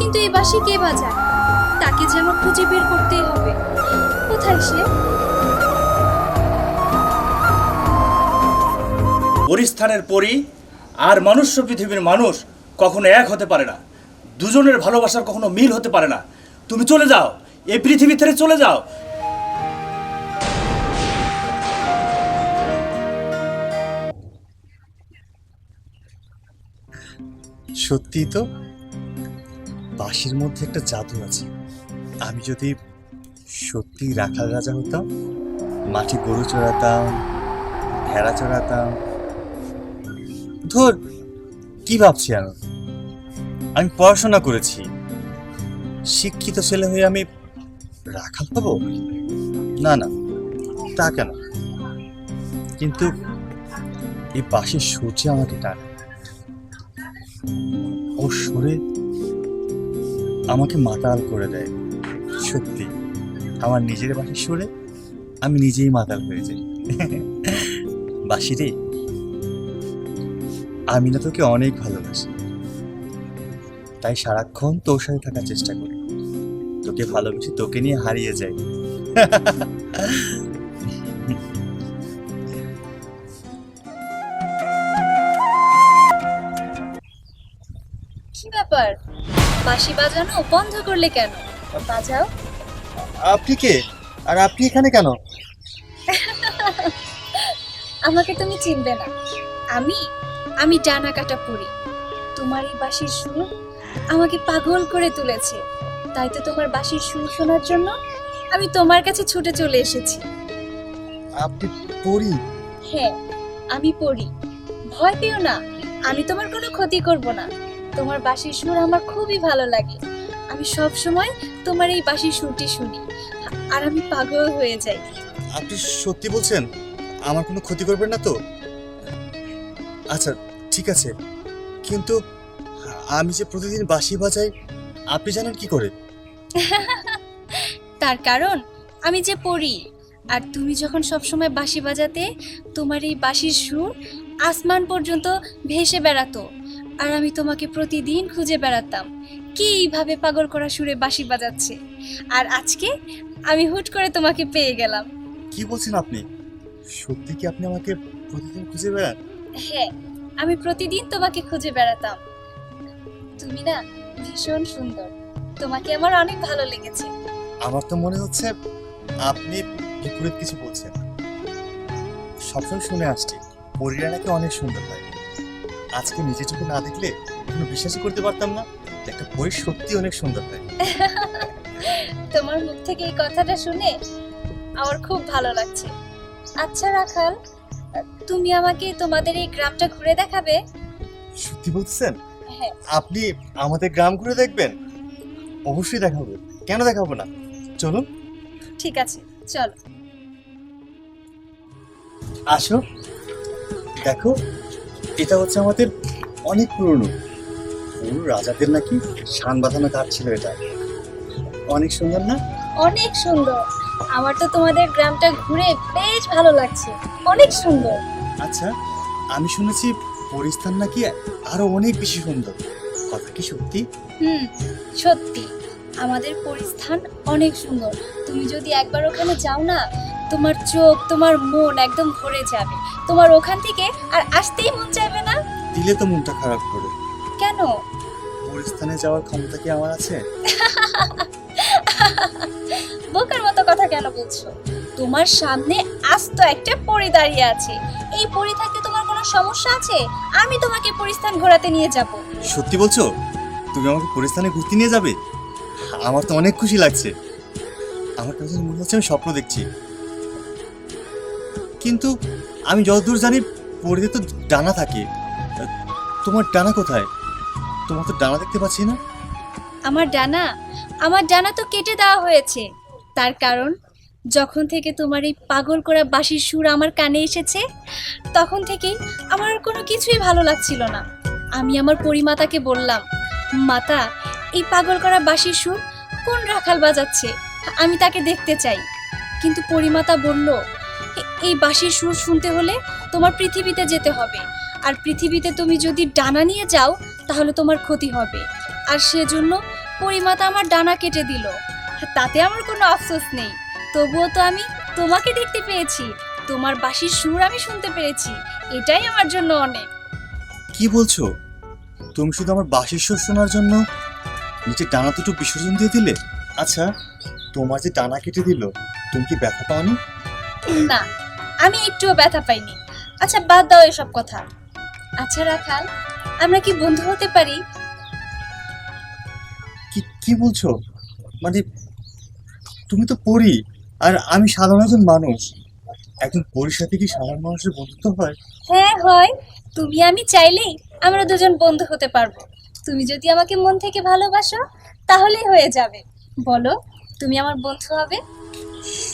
কিন্তু এই বাঁশি কে বাজায়? তাকে যে আমার খুঁজে বের করতেই হবে। কোথায় সে? পরিস্থানের পরি আর মনুষ্য পৃথিবীর মানুষ কখনো এক হতে পারে না। দুজনের ভালোবাসার কখনো মিল হতে পারে না। তুমি চলে যাও। এই পৃথিবী থেকে চলে যাও। সত্যি তো বাঁশির মধ্যে একটা জাদু আছে। আমি যদি সত্যি রাখাল রাজা হতাম মাঠে গরু চড়াতাম, ভেড়া চড়াতাম, ধর, কি ভাবছি আমি? আমি পড়াশোনা করেছি। শিক্ষিত ছেলে হয়ে আমি রাখাল হব? না না, তা কেন? কিন্তু এই বাঁশির সূর্য আমাকে টানে। ওর সুরে আমাকে মাতাল করে দেয়। সত্যি, আমার নিজের বাসি সুরে আমি নিজেই মাতাল হয়ে যাই। বাসি রে, আমি না তোকে অনেক ভালোবাসি। তাই সারাক্ষণ তোর সাথে থাকার চেষ্টা করি। তোকে ভালোবেসে তোকে নিয়ে হারিয়ে যাই। বাঁশি বাজানো বন্ধ করলে কেন? বাজাও। আপনি কে? আর আপনি এখানে কেন? আমাকে তুমি চিনবে না। আমি আমি ডানা কাটা পড়ি তোমার এই বাঁশির সুর আমাকে পাগল করে তুলেছে। তাই তো তোমার বাঁশির সুর শোনার জন্য আমি তোমার কাছে ছুটে চলে এসেছি। আপনি পড়ি হ্যাঁ আমি পড়ি ভয় পেও না। আমি তোমার কোনো ক্ষতি করব না। তোমার বাঁশির সুর আমার খুবই ভালো লাগে। আমি সব সময় তোমার এই বাঁশির সুরটি শুনি। আর আমি পাগল হয়ে যাই। আপনি সত্যি বলছেন? আমার কোনো ক্ষতি করবেন না তো? আচ্ছা ঠিক আছে। কিন্তু আমি যে প্রতিদিন বাঁশি বাজাই আপনি জানেন কি করে? তার কারণ আমি যে পড়ি। আর তুমি যখন সবসময় বাঁশি বাজাতে তোমার এই বাঁশির সুর আসমান পর্যন্ত ভেসে বেড়াতো। আর আমি তোমাকে প্রতিদিন খুঁজে বেড়াতাম। কি এইভাবে পাগল করা সুরে বাঁশি বাজাচ্ছে? আর আজকে আমি হুট করে তোমাকে পেয়ে গেলাম। কি বলছেন আপনি? সত্যি কি আপনি আমাকে প্রতিদিন খুঁজে বেড়ান? হ্যাঁ আমি প্রতিদিন তোমাকে খুঁজে বেড়াতাম। তুমি না ভীষণ সুন্দর। তোমাকে আমার অনেক ভালো লেগেছে। আমার তো মনে হচ্ছে আপনি বিপরীত কিছু বলছেন। সবসময় শুনে আসছি পরীরা নাকি অনেক সুন্দর হয়। আজকে নিজে চোখে না দেখলে কোনো বিশ্বাসই করতে পারতাম না। একটা পরী সত্যি অনেক সুন্দর হয় তোমার মুখ থেকে এই কথাটা শুনে আমার খুব ভালো লাগছে। আচ্ছা রাখাল তুমি আমাকে তোমাদের এই গ্রামটা ঘুরে দেখাবে? সত্যি বলছেন হ্যাঁ। আপনি আমাদের গ্রাম ঘুরে দেখবেন? অবশ্যই দেখাবো। কেন দেখাবো না? চলুন। ঠিক আছে চলো। আসো। দেখো। এটা হচ্ছে আমাদের অনেক পুরনো। পুরো রাজাদের নাকি শান বাঁধানো কাঠ ছিল এটা। অনেক সুন্দর না? অনেক সুন্দর। আমার তো তোমাদের গ্রামটা ঘুরে বেশ ভালো লাগছে। অনেক সুন্দর। আচ্ছা আমি শুনেছি পরিস্থান নাকি আরও অনেক বেশি সুন্দর। কথা কি সত্যি? হুম সত্যি। আমাদের পরিস্থান অনেক সুন্দর। তুমি যদি একবার ওখানে যাও না তোমার চোখ তোমার মন একদম ভরে যাবে। তোমার ওখান থেকে আর আসতেই মন চাইবে না? দিলে তো মনটা খারাপ করে। কেন? পরিস্থানে যাওয়ার ক্ষমতা কি আমার আছে? বোকার মতো কথা কেন বলছো? তোমার সামনে আস্ত একটা পরি দাঁড়িয়ে আছে। এই পরি থাকতে তোমার কোনো সমস্যা আছে? আমি তোমাকে পরিস্থান ঘোরাতে নিয়ে যাব। সত্যি বলছো? তুমি আমাকে পরিস্থানে ঘুরতে নিয়ে যাবে? আমার তো অনেক খুশি লাগছে। আমার কাছে মনে হচ্ছে আমি স্বপ্ন দেখছি। কিন্তু আমি যতদূর জানি পরিতে তো ডানা থাকে। তোমার ডানা কোথায়? তোমার তো ডানা দেখতে পাচ্ছি না। আমার ডানা? আমার ডানা তো কেটে দেওয়া হয়েছে। তার কারণ, যখন থেকে তোমার এই পাগল করা বাঁশির সুর আমার কানে এসেছে, তখন থেকেই আমার কোনো কিছুই ভালো লাগছিল না। আমি আমার পরিমাতাকে বললাম, মাতা, এই পাগল করা বাঁশির সুর কোন রাখাল বাজাচ্ছে? আমি তাকে দেখতে চাই। কিন্তু পরিমাতা বলল "এ- এই বাঁশির সুর শুনতে হলে তোমার পৃথিবীতে যেতে হবে। আর পৃথিবীতে তুমি যদি ডানা নিয়ে যাও তাহলে তোমার ক্ষতি হবে। আর সেজন্য পরিমাতা আমার ডানা কেটে দিল। তাতে আমার কোনো আফসোস নেই। তবুও তো আমি তোমাকে দেখতে পেয়েছি। তোমার বাঁশির সুর আমি শুনতে পেরেছি। এটাই আমার জন্য অনেক। কি বলছো? তুমি শুধু আমার বাঁশির সুর শোনার জন্য নিচে ডানা দুটো বিসর্জন দিয়ে দিলে? আচ্ছা তোমার যে ডানা কেটে দিল তুমি কি ব্যথা পাওনি? না আমি একটুও ব্যথা পাইনি। আচ্ছা বাদ দাও এসব কথা। আচ্ছা রাখাল আমরা কি বন্ধু হতে পারি? কি কি বলছো? মানে তুমি তো পড়ি আর আমি সাধারণ একজন মানুষ। একজন পরীর সাথে কি সাধারণ মানুষের বন্ধুত্ব হয়? হ্যাঁ হয়। তুমি আমি চাইলেই আমরা দুজন বন্ধু হতে পারব। তুমি যদি আমাকে মন থেকে ভালোবাসো তাহলেই হয়ে যাবে। বলো তুমি আমার বন্ধু হবে?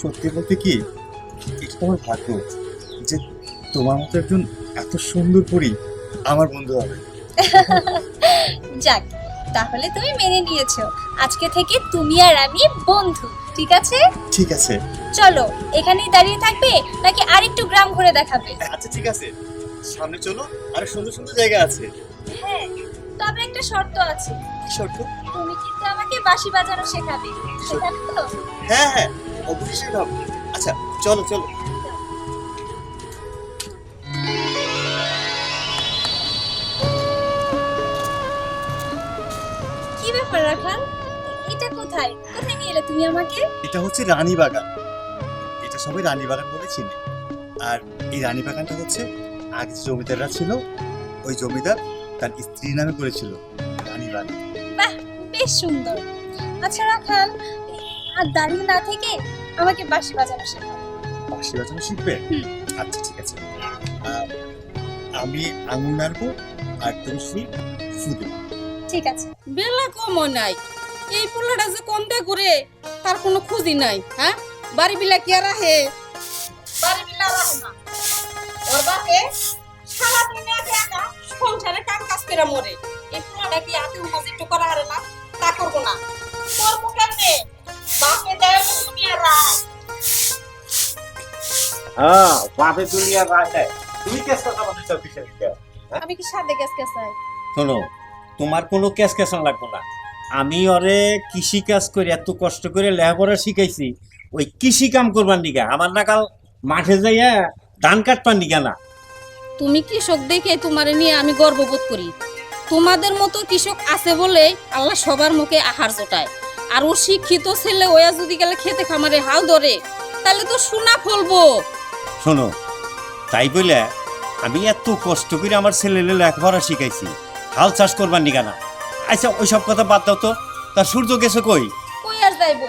সত্যি বলতে কি? এটা তো আমার ভাগ্য যে তোমার মতো একজন এত সুন্দর পরী আমার বন্ধু হবে। যাক তাহলে তুমি মেনে নিয়েছো। আজকে থেকে তুমি আর আমি বন্ধু ঠিক আছে? ঠিক আছে। চলো এখানেই দাঁড়িয়ে থাকবে নাকি আরেকটু গ্রাম ঘুরে দেখাবে? আচ্ছা ঠিক আছে। সামনে চলো আর সুন্দর সুন্দর জায়গা আছে। হ্যাঁ তবে একটা শর্ত আছে। কি শর্ত? তুমি কিন্তু আমাকে বাঁশি বাজানো শেখাবে শেখাবে তো? হ্যাঁ হ্যাঁ অবশ্যই হবে আচ্ছা চলো চলো। কি ব্যাপার রাখাল? এটা কোথায়? কোথায় নিয়ে এলে তুমি আমাকে? এটা হচ্ছে রানী বাগান। এটা সবাই রানী বাগান বলে চিনে। আর এই রানী বাগানটা হচ্ছে আগে জমিদাররা ছিল ওই জমিদার তার স্ত্রী নামে করেছিল রানী বাগান। বাহ বেশ সুন্দর। আচ্ছা রাখাল আর দাঁড়িয়ে না থেকে আমাকে বাঁশি বাজানো শেখাও। বাঁশি বাজানো শিখবে? আচ্ছা ঠিক আছে। আমি আঙুল নাড়বো আর তুমি শুই ফু ঠিক আছে। বেলা কম নাই। এই পোলাটা যে কমতে করে তার কোনো খুঁজি নাই হ্যাঁ? বাড়ি বিলা কি আর আহে বাড়ি বিলা আর আহে না। ওর বাপে সারাদিন একা একা সংসারে কাম কাজ করে মরে। এই পোলাটা কি হাতে উমাজ একটু করা হারে না? তা করব না। করব কেমনে বাপে দেয় দুনিয়া রায় হ্যাঁ বাপে দুনিয়া রাখে তুমি কেসটা আমাদের সব কিছু আমি কি সাদে গ্যাস কেসাই শোনো তোমার কোনো কেস কেসন লাগবো না। আমি ওরে কৃষি কাজ করে এত কষ্ট করে লেখাপড়া শিখাইছি ওই কৃষি কাম করবার নিগা আমার নাকাল মাঠে যাইয়া ধান কাটবার নিগা না। তুমি কৃষক দেখে তোমারে নিয়ে আমি গর্ববোধ করি। তোমাদের মতো কৃষক আছে বলে আল্লাহ সবার মুখে আহার জোটায়। আর ও শিক্ষিত ছেলে ওয়া যদি গেলে খেতে খামারে হাল ধরে তাহলে তো সোনা ফলবো। শোনো তাই বলে আমি এত কষ্ট করে আমার ছেলে লেখাপড়া শিখাইছি। হাল চাষ করবার নিগা না। আচ্ছা ওই সব কথা বাদ দাও তো। তা সূর্য গেছে কই? কই আর যাইবো?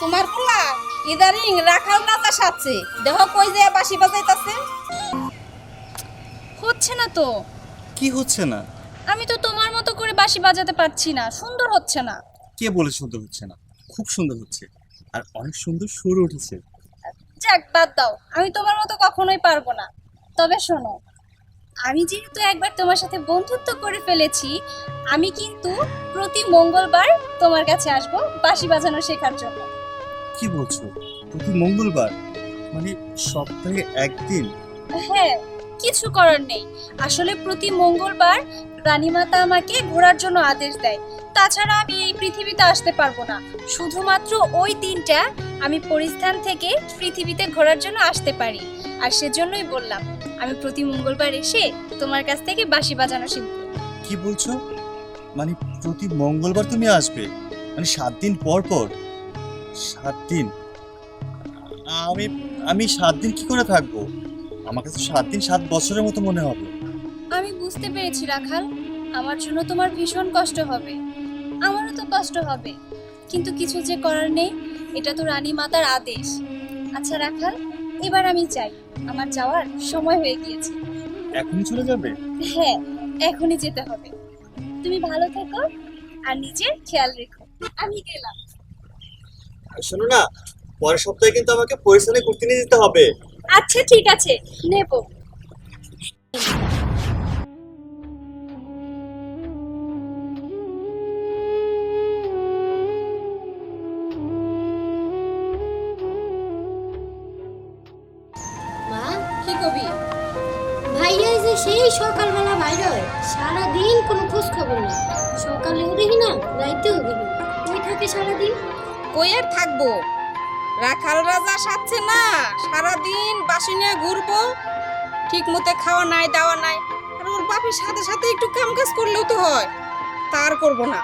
তোমার পোলা? ইদারিং রাখাল নাচা সাচ্ছে দেহ কই যে বাসি বাজাইতাছে। হচ্ছে না তো। কি হচ্ছে না? আমি তো তোমার মতো করে বাঁশি বাজাতে পারছি না। সুন্দর হচ্ছে না। কে বলে সুন্দর হচ্ছে না? খুব সুন্দর হচ্ছে। আর অনেক সুন্দর সুর উঠেছে। যাক বাদ দাও। আমি তোমার মতো কখনোই পারব না। তবে শোনো আমি যেহেতু একবার তোমার সাথে বন্ধুত্ব করে ফেলেছি আমি কিন্তু প্রতি মঙ্গলবার তোমার কাছে আসব বাঁশি বাজানো শেখার জন্য। কি বলছো? প্রতি মঙ্গলবার? মানে সপ্তাহে একদিন? হ্যাঁ। কিছু করার নেই। আসলে প্রতি মঙ্গলবার রানীমাতা আমাকে ঘোরার জন্য আদেশ দেয়। তাছাড়া আমি এই পৃথিবীতে আসতে পারব না। শুধুমাত্র ওই দিনটা আমি পরিস্থান থেকে পৃথিবীতে ঘোরার জন্য আসতে পারি। আর সেজন্যই বললাম, আমি প্রতি মঙ্গলবার এসে তোমার কাছ থেকে বাঁশি বাজানো শিখব। কি বলছো? মানে প্রতি মঙ্গলবার তুমি আসবে? মানে সাত দিন পর পর? সাত দিন? আমি আমি সাত দিন কি করে থাকব? আমার কাছে সাত দিন সাত বছরের মতো মনে হবে। আমি বুঝতে পেরেছি রাখাল। আমার জন্য তোমার ভীষণ কষ্ট হবে। আমারও তো কষ্ট হবে। কিন্তু কিছু যে করার নেই এটা তো রানী মাতার আদেশ। আচ্ছা রাখাল এবার আমি চাই আমার যাওয়ার সময় হয়ে গিয়েছে। এখনই চলে যাবে? হ্যাঁ এখনই যেতে হবে। তুমি ভালো থেকো আর নিজের খেয়াল রেখো। আমি গেলাম। শোনো না পরের সপ্তাহে কিন্তু আমাকে পরিশ্রমে ঘুরতে নিয়ে যেতে হবে। আচ্ছা ঠিক আছে। নেব। সারাদিন বাসি নিয়ে ঘুরবো। ঠিক মতো খাওয়া নাই দাওয়া নাই। আর ওর বাপের সাথে সাথে একটু কাম কাজ করলেও তো হয়। তার করব না।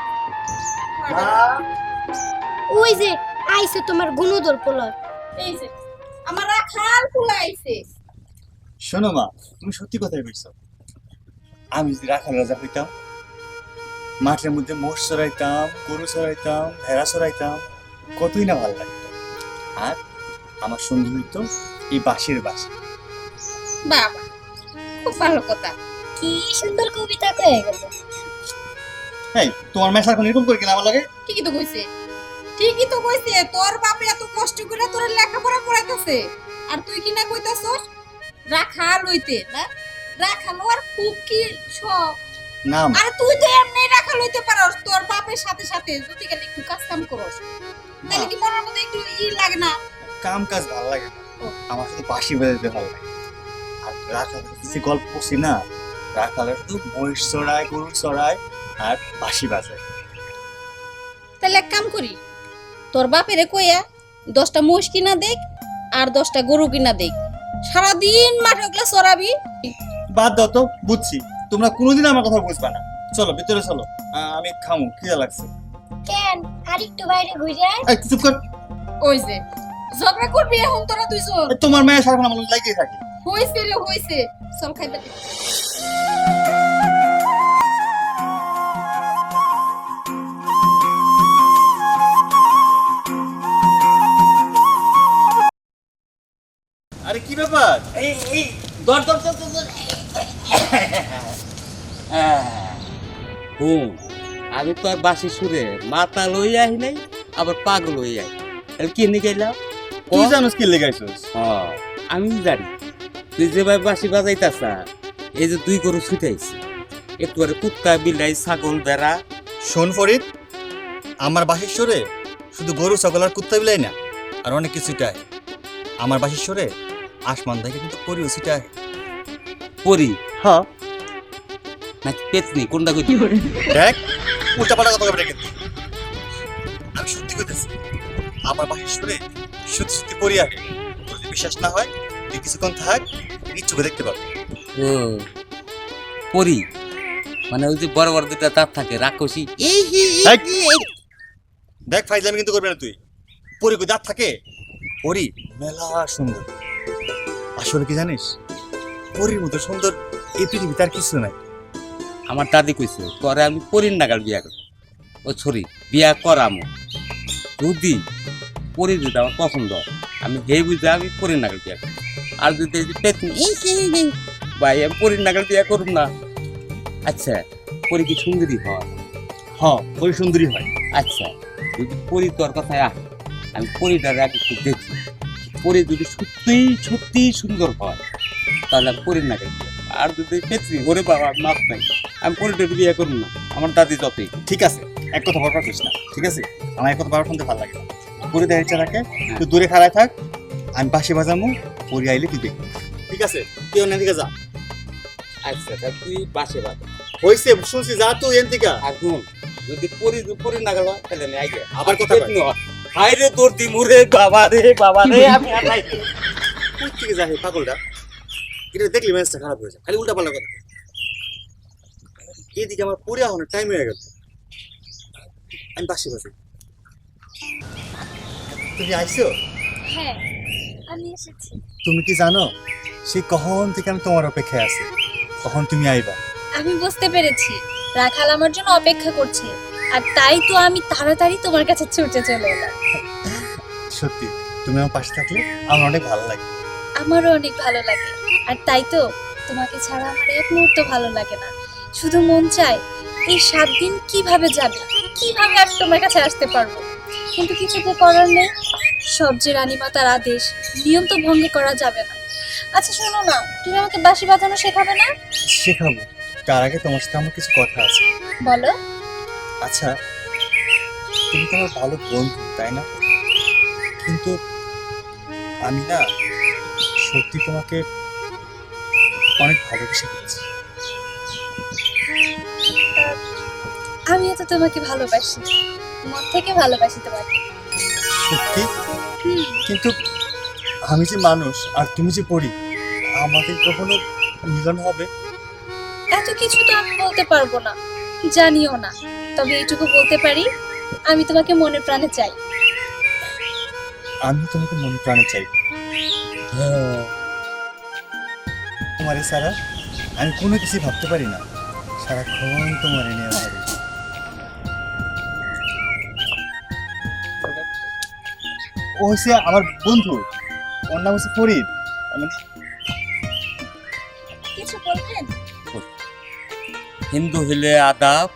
ওই যে আইছে তোমার গুণদর পোলার। এই যে আমার রাখাল ফুলা আইছে। শোনো মা তুমি সত্যি কথাই বলছো। আমি যদি রাখাল রাজা হইতাম মাঠের মধ্যে মোষ চড়াইতাম গরু চড়াইতাম ভেড়া চড়াইতাম কতই না ভালো লাগতো। আর আমার সঙ্গী হইতো এই বাঁশের বাসি বাবা খুব ভালো কথা। কি সুন্দর কবিতা কয়ে গেল। এই তোমার মেশার এখন এরকম করে কিনা আমার লাগে? ঠিকই তো কইছে। ঠিকই তো কইছে তোর বাপে এত কষ্ট করে তোর লেখাপড়া পড়াইতেছে আর তুই কি না কইতাছস? রাখাল হইতে না? রাখাল আর খুব কি সব না আর তুই তো এমনি রাখাল হইতে পারস তোর বাপের সাথে সাথে যদি গেলে একটু কাজ কাম করস তাহলে কি মনের মধ্যে একটু ই লাগে না? কাম কাজ ভালো লাগে না। আমার শুধু বাঁশি বাজাতে ভালো লাগে। আর রাখাল যে গল্প করছি না। রাখালের শুধু মহিষ চড়ায় গরু চড়ায় আর বাঁশি বাজায়। তাহলে এক কাম করি তোর বাপেরে কইয়া দশটা মোষ কিনা দেখ আর দশটা গরু কিনা দেখ। সারাদিন মাঠে ওগুলা চড়াবি। বাদ দাও তো বুঝছি। তোমরা কোনোদিন আমার কথা বুঝবা না। চলো ভিতরে চলো। আমি খামু খিদা লাগছে। কেন? আর একটু বাইরে ঘুরে আয়। চুপ কর। ওই যে। ঝগড়া করবি এখন তোরা দুইজন? তোমার মেয়ে সারাক্ষণ আমার লাগিয়ে থাকে। হইছে রে হইছে। চল খাইতে আরে কি ব্যাপার? এই এই দর দর দর দর। হুম আমি তো আর বাসি সুরে মাথা লই আহি নাই আবার পাগল হই আই কি নিয়ে গেলাম তুই জানোস কি লেগাইছিস? আমি জানি। তুই যেভাবে বাসি বাজাইতাছা এই যে দুই গরু ছুটাইছি একটু আরে কুত্তা বিলাই ছাগল বেড়া শোন ফরিদ আমার বাসির সরে শুধু গরু ছাগল আর কুত্তা বিলাই না আর অনেক কিছু আমার বাসির সরে আসমান থেকে কিন্তু পরিও ছিটায় পরি? হ্যাঁ নাকি পেতনি? কোনটা কই দেখ উল্টা পাল্টা কথা বলে কিন্তু। আমি সত্যি কইতেছি আমার বাসির সরে সত্যি পরি আগে যদি বিশ্বাস না হয় তুই কিছুক্ষণ থাক ইচ্ছুক দেখতে পাবি। ও পরি মানে ওই যে বড় বড় দুটা দাঁত থাকে রাক্ষসী। দেখ। ফাইজলামি কিন্তু করবে না তুই। পরি কই দাঁত থাকে? পরি মেলা সুন্দর। আসলে কি জানিস? পরির মতো সুন্দর এই পৃথিবীতে আর কিছু নাই। আমার দাদি কইছে করে আমি পরির নাগাল বিয়া করব। ও ছড়ি বিয়া করামো। যদি পরি যদি আমার পছন্দ আমি যেই বুঝে আমি পরির নাগাল বিয়া আর যদি ভাই, আমি পরির নাগাল বিয়া করব না। আচ্ছা পরি কি সুন্দরী হয়? হ, পরি সুন্দরী হয়। আচ্ছা যদি পরি তোর কথায় আহ আমি পরিটার আগে একটু দেখি। পরি যদি সত্যিই সত্যিই সুন্দর হয়, তাহলে আমি পরির নাগাল বিয়া আর যদি পেতনি ওরে বাবা, মাপ নাই। আমি পরিটা বিয়ে করুন না। আমার দাদি যতই, ঠিক আছে? এক কথা করিস না, ঠিক আছে? আমার এক কথা বারবার শুনতে ভালো লাগে না। পরি দেখা ইচ্ছা রাখে তুই দূরে খাড়ায় থাক আমি পাশে বাজামু পরি আইলে তুই দেখবি। ঠিক আছে তুই অন্য দিকে যা। আচ্ছা তা তুই বাসে বাজা হইছে শুনছি যা তুই এন থেকে আর শুন যদি পরি পরি নাগাল হয় তাহলে আমি আইগে। আবার কথা কয়। হাই রে তোর দিমুরে বাবা রে বাবা রে আমি আর নাই। কোথ থেকে যা হে পাগলটা? এটা দেখলি ম্যাচটা খারাপ হয়ে যায় খালি উল্টা পাল্টা কথা এদিকে আমার পরে আহনের টাইম হয়ে গেল। আমি পাশে বাজে তুমি আইছো? হ্যাঁ আমি এসেছি। তুমি কি জানো সেই কখন থেকে আমি তোমার অপেক্ষায় আছি? কখন তুমি আইবা? আমি বুঝতে পেরেছি। রাখাল আমার জন্য অপেক্ষা করছে। আর তাই তো আমি তাড়াতাড়ি তোমার কাছে ছুটে চলে এলাম। সত্যি তুমি আমার পাশে থাকলে আমার অনেক ভালো লাগে। আমারও অনেক ভালো লাগে। আর তাই তো তোমাকে ছাড়া আমার এক মুহূর্ত ভালো লাগে না। শুধু মন চায় এই সাত দিন কীভাবে যাবে? কীভাবে আমি তোমার কাছে আসতে পারব? কিন্তু কিছু তো করার নেই। সব যে রানীমাতার আদেশ নিয়ম তো ভঙ্গ করা যাবে না। আচ্ছা শোনো না তুমি আমাকে বাঁশি বাজানো শেখাবে না? শেখাবো। তার আগে তোমার সাথে আমার কিছু কথা আছে। বলো। আচ্ছা তুমি তো আমার ভালো বন্ধু তাই না? কিন্তু আমি না সত্যি তোমাকে অনেক ভালোবেসে ফেলেছি। আমিও তো তোমাকে ভালোবাসি। মন থেকে ভালোবাসি তোমাকে। সত্যি? কিন্তু আমি যে মানুষ আর তুমি যে পড়ি আমাদের কখনো মিলন হবে? এত কিছু তো আমি বলতে পারব না জানিও না। তবে এইটুকু বলতে পারি আমি তোমাকে মনে প্রাণে চাই। আমি তোমাকে মনে প্রাণে চাই। তোমারে সারা আমি কোনো কিছু ভাবতে পারি না। সারাক্ষণ তোমার এনে আমার ও হচ্ছে আমার বন্ধু। ওর নাম হচ্ছে ফরিদ। মানে কিছু বলবেন? হিন্দু হলে আদাব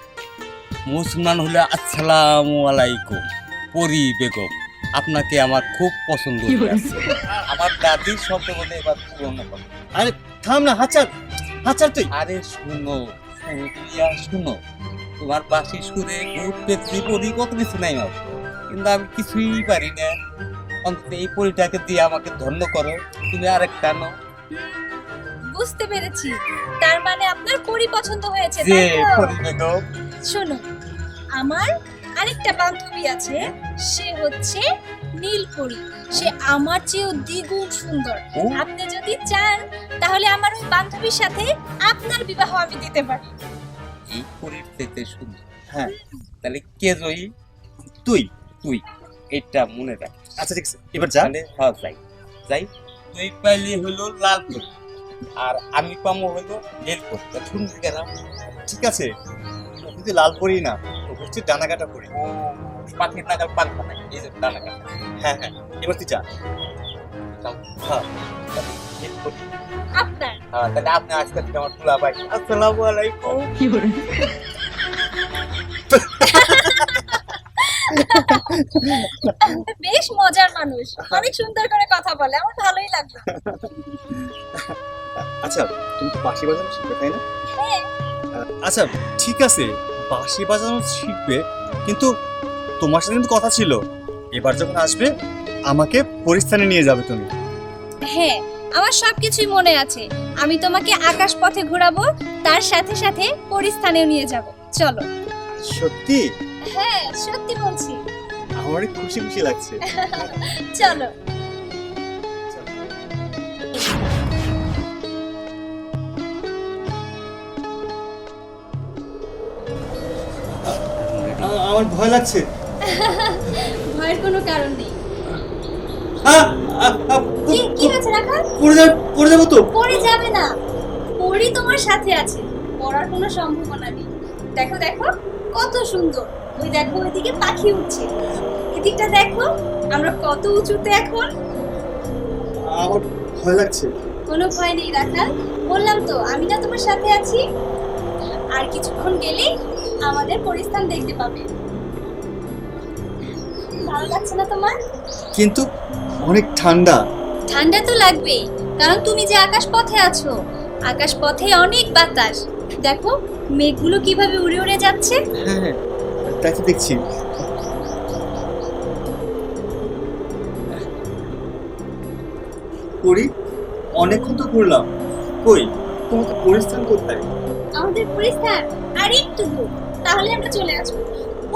মুসলমান হলে আসসালামু আলাইকুম পরি বেগম। আপনাকে আমার খুব পছন্দ হয়েছে আমার দাদির শব্দ বলে এবার আরে থাম না হাচার হাচার তুই। আরে শুনো শুনিয়া শুনো। তোমার বাসি সুরে ভূত পেত্রি পরি কত কিছু নাই আমার। কিন্তু আমি কিছুই পারি না। অন্তত এই পরিটাকে দিয়ে আমাকে ধন্য করো। তুমি আরেকটা নো বুঝতে পেরেছি। তার মানে আপনার পরি পছন্দ হয়েছে যে পরি বেগম। শোনো আমার আরেকটা বান্ধবী আছে সে হচ্ছে নীলপরি সে আমার চেয়েও দ্বিগুণ সুন্দর। আপনি যদি চান তাহলে আমার ওই বান্ধবীর সাথে আপনার বিবাহ আমি দিতে পারি। এই পরির সুন্দর। হ্যাঁ তাহলে কে জয়ী? তুই। তুই এটা মনে রাখ। আচ্ছা ঠিক আছে এবার যা। তাহলে হ্যাঁ যাই। যাই। তুই পাইলে হলো লাল পরি আর আমি পামো হলো নীল পরি তা শুনছি কেন ঠিক আছে কিন্তু লাল পরি না হচ্ছে ডানা কাটা পরি। ও পাখির নাগাল পান খানা এই যে ডানা কাটা হ্যাঁ হ্যাঁ এবার তুই যা। হ্যাঁ। আপনার। হ্যাঁ তাহলে আপনি আজকে আমার তুলা পাই আসসালামু আলাইকুম। বেশ মজার মানুষ। অনেক সুন্দর করে কথা বলে আমার ভালোই লাগল। আচ্ছা তুমি তো বাঁশি বাজানো শিখবে তাই না? হ্যাঁ। আচ্ছা ঠিক আছে বাঁশি বাজানো শিখবে কিন্তু তোমার সাথে কিন্তু কথা ছিল। এবার যখন আসবে আমাকে পরিস্থানে নিয়ে যাবে তুমি। হ্যাঁ আমার সবকিছুই মনে আছে। আমি তোমাকে আকাশ পথে ঘোরাবো তার সাথে সাথে পরিস্থানেও নিয়ে যাব। চলো। সত্যি? হ্যাঁ সত্যি বলছি। আমার খুশি খুশি লাগছে। চলো। আমার ভয় লাগছে। ভয়ের কোনো কারণ নেই। কি কি হয়েছে রাখা? পড়ে যাব পড়ে যাব তো। পড়ে যাবে না। পড়ি তোমার সাথে আছে। পড়ার কোনো সম্ভাবনা নেই। দেখো দেখো কত সুন্দর। ওই দেখো ওইদিকে পাখি উঠছে এদিকটা দেখো আমরা কত উঁচুতে এখন। আমার ভয় লাগছে। কোনো ভয় নেই রাখাল বললাম তো আমি না তোমার সাথে আছি। আর কিছুক্ষণ গেলেই আমাদের পরিস্থান দেখতে পাবে। ভালো লাগছে না তোমার? কিন্তু অনেক ঠান্ডা। ঠান্ডা তো লাগবেই কারণ তুমি যে আকাশ পথে আছো। আকাশ পথে অনেক বাতাস। দেখো মেঘগুলো কীভাবে উড়ে উড়ে যাচ্ছে। হ্যাঁ। হ্যাঁ তাই তো দেখছি। করি? অনেকক্ষণ তো ঘুরলাম। কই? তোমার তো পরিস্থান কোথায়? আমাদের পরিস্থান? আর একটু দূর। তাহলে আমরা চলে আসব।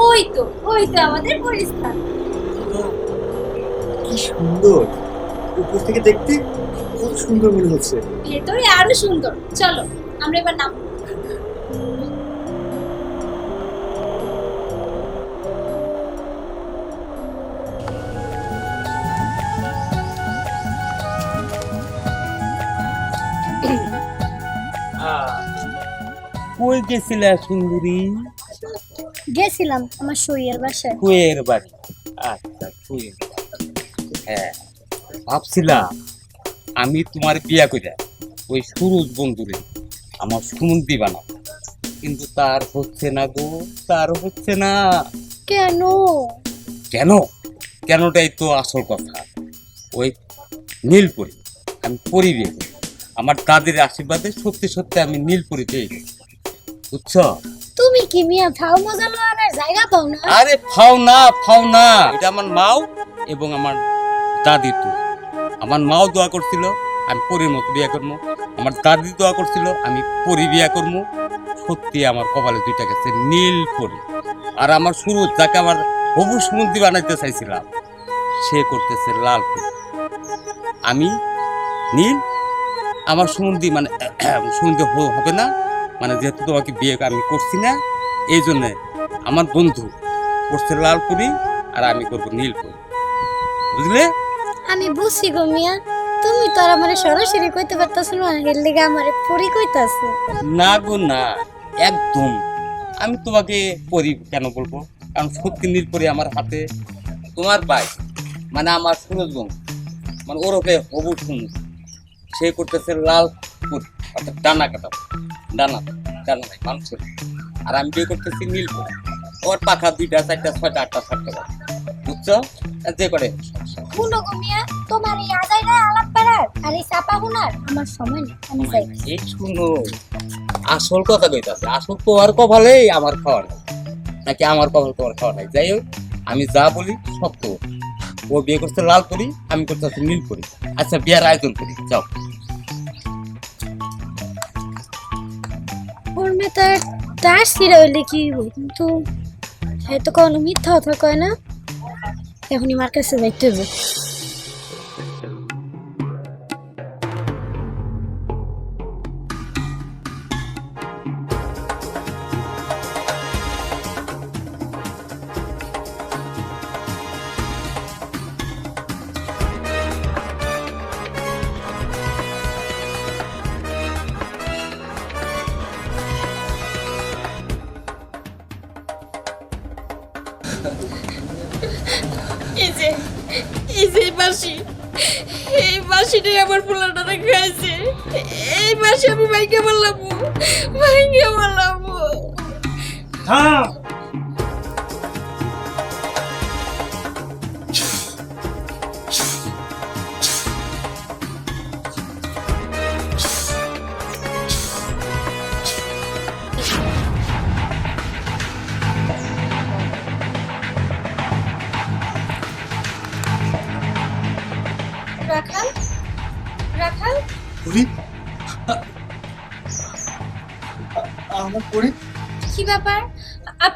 ওই তো ওই তো আমাদের পরিস্থান। কি সুন্দর। উপর থেকে দেখতে খুব সুন্দর মনে হচ্ছে। ভেতরে আরও সুন্দর। চলো আমরা এবার নাম কই গেছিলে সুন্দরী? গেছিলাম আমার শরীরের বাসায়। কুয়ের বাড়ি। আচ্ছা বাড়ি। হ্যাঁ ভাবছিলাম আমি তোমার বিয়া করে ওই সুরজ বন্ধুরে আমার সুমন্তি বানাবো। কিন্তু তার হচ্ছে না গো তার হচ্ছে না। কেন? কেন? কেনটাই তো আসল কথা। ওই নীলপুরি আমি পরি বিয়ে আমার দাদির আশীর্বাদে সত্যি সত্যি আমি নীলপুরি পেয়ে গেছি বুঝছ? তুমি কি মিয়া ফাও মজা লওয়ার জায়গা পাও না? আরে ফাও না ফাও না। এটা আমার মাও এবং আমার দাদি তো। আমার মাও দোয়া করছিল আমি পরীর মতো বিয়ে করব। আমার দাদি দোয়া করছিল আমি পরি বিয়ে করব। সত্যি আমার কপালে দুইটা গেছে নীল পরি। আর আমার শুরু যাকে আমার হবু সমুদ্রী বানাইতে চাইছিলাম সে করতেছে লাল ফুল আমি নীল আমার সমুদ্রী মানে সমুদ্র হবে না মানে যেহেতু তোমাকে বিয়ে আমি করছি না এই জন্যে আমার বন্ধু করছে লাল পুরি আর আমি করব নীল পুরি বুঝলে? আমি বুঝছি গো মিয়া। তুমি তো আর আমার সরাসরি কইতে পারতাছ না এর লেগে আমারে পরি কইতাছো। না গো না। একদম। আমি তোমাকে পরি কেন বলব? কারণ সত্যি নীল পরি আমার হাতে তোমার পাই মানে আমার সুরজবং মানে ওরফে হবু সুন্দর সে করতেছে লাল পুরি অর্থাৎ ডানা কাটা। ডানা ডানা নাই মানুষের আর আমি বিয়ে করতেছি নীলপুর ওর পাখা দুইটা চারটা ছয়টা আটটা সাতটা বুঝছ? যে করে। শুনো গো তোমার এই আজাইরা আলাপ পারার আর এই চাপা হুনার আমার সময় নেই আমি যাই। এই শুনো আসল কথা কইতাছে আসল তোমার কপালেই আমার খাওয়া নাই। নাকি আমার কপাল তোমার খাওয়া নাই? যাই হোক আমি যা বলি সত্য ও বিয়ে করতে লাল করি আমি করতেছি নীল করি আচ্ছা বিয়ার আয়োজন করি যাও। ওর তার তার সিরা হইলে কি কিন্তু হয়তো কোনো মিথ্যা কথা কয় না। এখনই মার কাছে যাইতে হবে।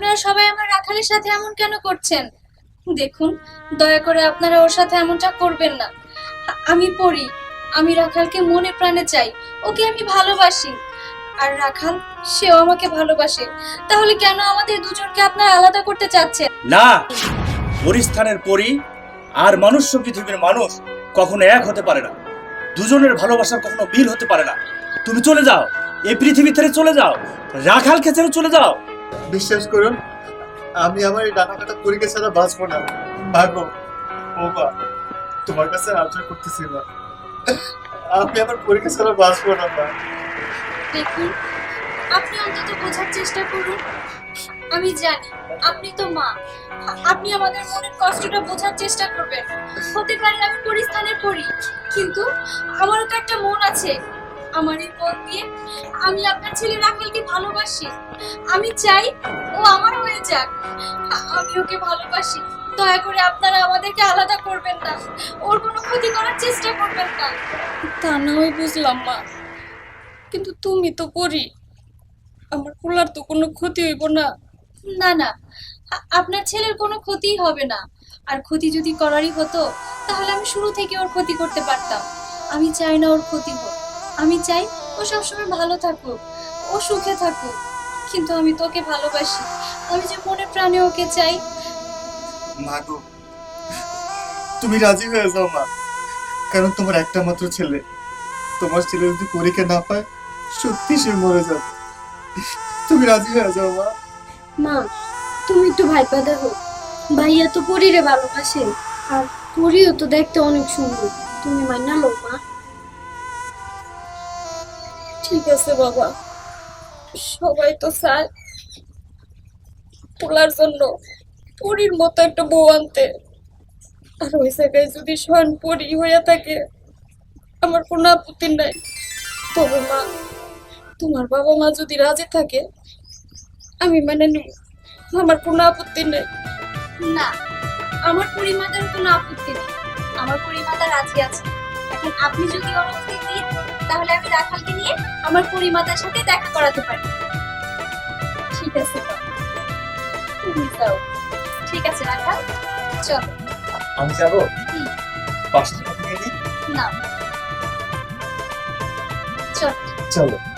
আপনারা সবাই আমার রাখালের সাথে এমন কেন করছেন? দেখুন, দয়া করে আপনারা ওর সাথে এমনটা করবেন না। আমি পড়ি, আমি রাখালকে মনে প্রাণে চাই, ওকে আমি ভালোবাসি। আর রাখাল, সেও আমাকে ভালোবাসে। তাহলে কেন আমাদের দুজনকে আপনারা আলাদা করতে চাচ্ছেন? না! পরিস্থানের পরি আর মনুষ্য পৃথিবীর মানুষ কখনো এক হতে পারে না। দুজনের ভালোবাসা কখনো মিল হতে পারে না। তুমি চলে যাও, এই পৃথিবী থেকে চলে যাও, রাখালকে ছেড়ে চলে যাও। বিশ্বাস করুন, আমি আমার এই ডানা কাটা পরীকে ছাড়া বাঁচবো না। ভাগো মা, তোমার কাছে আবদার করতেছি না। আমি আমার পরীক্ষা ছাড়া বাঁচবো না, মা। দেখুন, আপনি অন্তত বোঝার চেষ্টা করুন। আমি জানি, আপনি তো মা। আপনি আমাদের মনের কষ্টটা বোঝার চেষ্টা করবেন। হতে পারে আমি পরিস্থানে পড়ি, কিন্তু আমারও তো একটা মন আছে। আমার এই মন দিয়ে আমি আপনার ছেলে রাখালকে ভালোবাসি। আমি চাই ও আমার হয়ে যাক। আমি ওকে ভালোবাসি। দয়া করে আপনারা আমাদেরকে আলাদা করবেন না। ওর কোনো ক্ষতি করার চেষ্টা করবেন না। তা না হয় বুঝলাম, মা। কিন্তু তুমি তো করি আমার পোলার তো কোনো ক্ষতি হইব না। না না। আপনার ছেলের কোনো ক্ষতিই হবে না। আর ক্ষতি যদি করারই হতো, তাহলে আমি শুরু থেকে ওর ক্ষতি করতে পারতাম। আমি চাই না ওর ক্ষতি হোক। আমি চাই ও সবসময় ভালো থাকুক ও সুখে থাকুক কিন্তু আমি তোকে ভালোবাসি। আমি যে মনে প্রাণে ওকে চাই। মা গো তুমি রাজি হয়ে যাও মা। কারণ তোমার একটা মাত্র ছেলে। তোমার ছেলে যদি পরীক্ষা না পায় সত্যি সে মরে যাবে। তুমি রাজি হয়ে যাও মা। মা তুমি একটু ভাইপা দেখো। ভাইয়া তো পরিরে ভালোবাসে আর পরিও তো দেখতে অনেক সুন্দর। তুমি মাইনা লো মা। ঠিক আছে, বাবা। সবাই তো চায় পোলার জন্য পরীর মতো একটা বউ আনতে। আর ওই জায়গায় যদি স্বয়ং পরী হয়ে থাকে, আমার কোনো আপত্তি নাই। তবে মা, তোমার বাবা মা যদি রাজি থাকে, আমি মানে নিব। আমার কোনো আপত্তি নেই। না, আমার পরিমাতার কোনো আপত্তি নেই। আমার পরিমাতা রাজি আছে। এখন আপনি যদি অনুমতি দিন তাহলে আমি রাখালকে নিয়ে আমার পরিমাতার সাথে দেখা করাতে পারি। ঠিক আছে। মা। তুমি যাও। ঠিক আছে রাখাল চলো। আমি যাব? না। চলো। চলো।